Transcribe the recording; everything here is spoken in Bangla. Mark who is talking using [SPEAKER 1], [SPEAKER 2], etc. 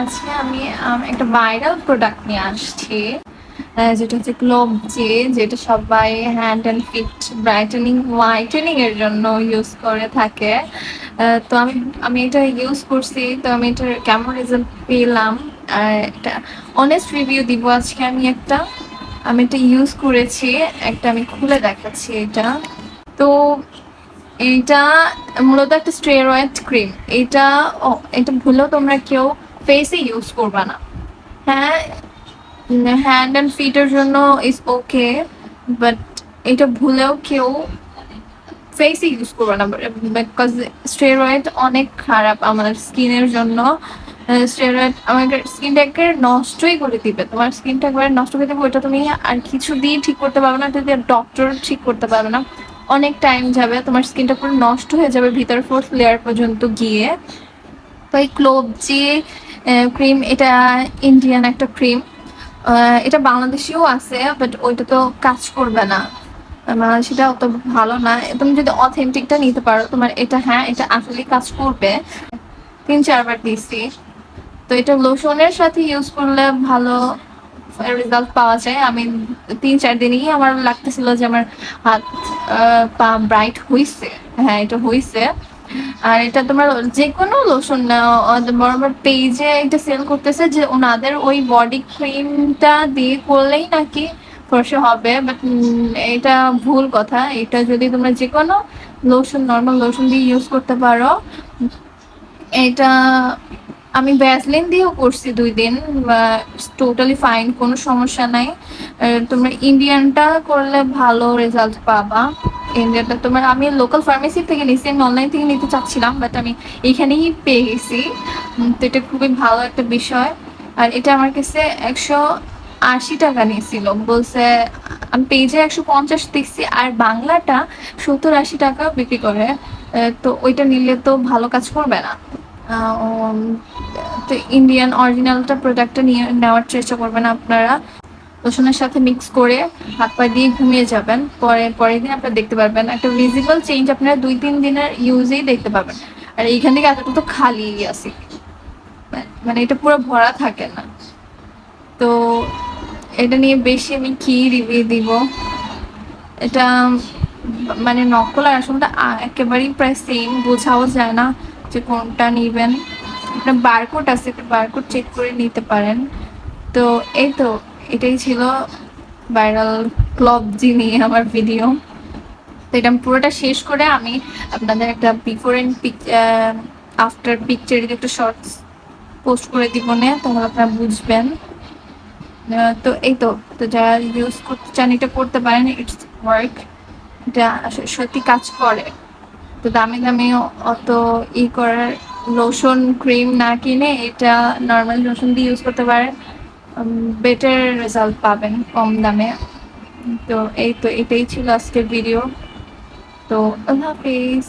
[SPEAKER 1] আজকে আমি একটা ভাইরাল প্রোডাক্ট নিয়ে আসছি যেটা হচ্ছে গ্লোব জে যেটা সবাই hand and feet brightening whitening এর জন্য ইউজ করে থাকে। তো আমি আমি এটা ইউজ করছি, তো আমি এটার কেমন রেজাল্ট পেলাম? একটা অনেস্ট রিভিউ দিব আজকে আমি একটা। আমি এটা ইউজ করেছি, একটা আমি খুলে দেখাচ্ছি এটা। তো এটা মূলত একটা স্টেরয়েড ক্রিম এটা এটা ভুলেও তোমরা কেউ ফেসে ইউজ করবে না। হ্যাঁ হ্যান্ড অ্যান্ড ফিটের জন্য ইজ ওকে বাট এটা ভুলেও কেউ ফেসে ইউজ করবে না। বিকজ স্টেরয়েড অনেক খারাপ আমাদের স্কিনের জন্য। স্টেরয়েড আমাদের স্কিনটাকে নষ্টই করে দিবে। তোমার স্কিনটা একবারে নষ্ট করে দেবে, ওইটা তুমি আর কিছু দিয়ে ঠিক করতে পারবে না, যদি ডক্টর ঠিক করতে পারবে না। অনেক টাইম যাবে, তোমার স্কিনটা পুরো নষ্ট হয়ে যাবে ভিতর ফোর্থ লেয়ার পর্যন্ত গিয়ে। তো এই ক্লোভ যে ক্রিম এটা ইন্ডিয়ান একটা ক্রিম এটা বাংলাদেশেও আছে বাট ওইটা তো কাজ করবে না। সেটা অত ভালো না। তুমি যদি অথেন্টিকটা নিতে পারো, তোমার এটা হ্যাঁ এটা আসলে কাজ করবে। তিন, চারবার দিয়েছি। তো এটা লোশনের সাথে ইউজ করলে ভালো রেজাল্ট পাওয়া যায়। আমি তিন, চার দিনই আমার লাগতেছিল যে আমার হাত পা ব্রাইট হইছে। হ্যাঁ এটা হইছে। আর এটা তোমার যে কোনো লোশন বরাবর পেজে এটা সেল করতেছে যে ওনাদের ওই বডি ক্রিমটা দিয়ে করলেই নাকি ফর্সা হবে বাট এটা ভুল কথা। এটা যদি তোমরা যে কোনো লোশন নর্মাল লোশন দিয়ে ইউজ করতে পারো, এটা আমি ভ্যাসলিন দিয়েও করছি দুই দিন টোটালি ফাইন কোনো সমস্যা নাই। তোমরা ইন্ডিয়ানটা করলে ভালো রেজাল্ট পাবা। ইন্ডিয়ানটা তোমার আমি লোকাল ফার্মেসি থেকে নিছি, আমি অনলাইন থেকে নিতে চাচ্ছিলাম বাট আমি এখানেই পেয়ে গেছি। তো এটা খুবই ভালো একটা বিষয়। আর এটা আমার কাছে একশো আশি টাকা নিয়েছিল। বলছে, আমি পেজে একশো পঞ্চাশ দেখছি, আর বাংলাটা সত্তর আশি টাকা বিক্রি করে। তো ওইটা নিলে তো ভালো কাজ করবে না। তো ইন্ডিয়ান অরিজিনালটা প্রোডাক্টটা নিয়ে নেওয়ার চেষ্টা করবেন আপনারা। লোশনের সাথে মিক্স করে হাত পা দিয়ে ঘুমিয়ে যাবেন। পরে পরের দিন আপনারা দেখতে পারবেন, একটা ভিজিবল চেঞ্জ আপনারা দুই তিন দিনের ইউজেই দেখতে পাবেন। আর এইখান থেকে এতটা তো খালি আছে। মানে এটা পুরো ভরা থাকে না। তো এটা নিয়ে বেশি আমি কি রিভিউ দিব? এটা মানে নকল আর আসলটা একেবারেই প্রায় সেম বোঝাও যায় না যে কোনটা নিবেন। আপনার বারকোড আছে বারকোড চেক করে নিতে পারেন। তো এই তো এটাই ছিল ভাইরাল ক্লব নিয়ে আমার ভিডিও তো এটা আমি পুরোটা শেষ করে আমি আপনাদের একটা before and pic after picture একটা শর্টস পোস্ট করে দিব না, তাহলে আপনারা বুঝবেন। তো এই তো তো যারা ইউজ করতে চান, এটা করতে পারেন ইটস ওয়ার্ক এটা সত্যি কাজ করে। তো দামি দামি অত ই করার লোশন ক্রিম না কিনে এটা নর্মাল লোশন দিয়ে ইউজ করতে পারেন। বেটার রেজাল্ট পাবেন কম দামে তো এই তো এটাই ছিল আজকের ভিডিও তো আল্লাহ হাফিজ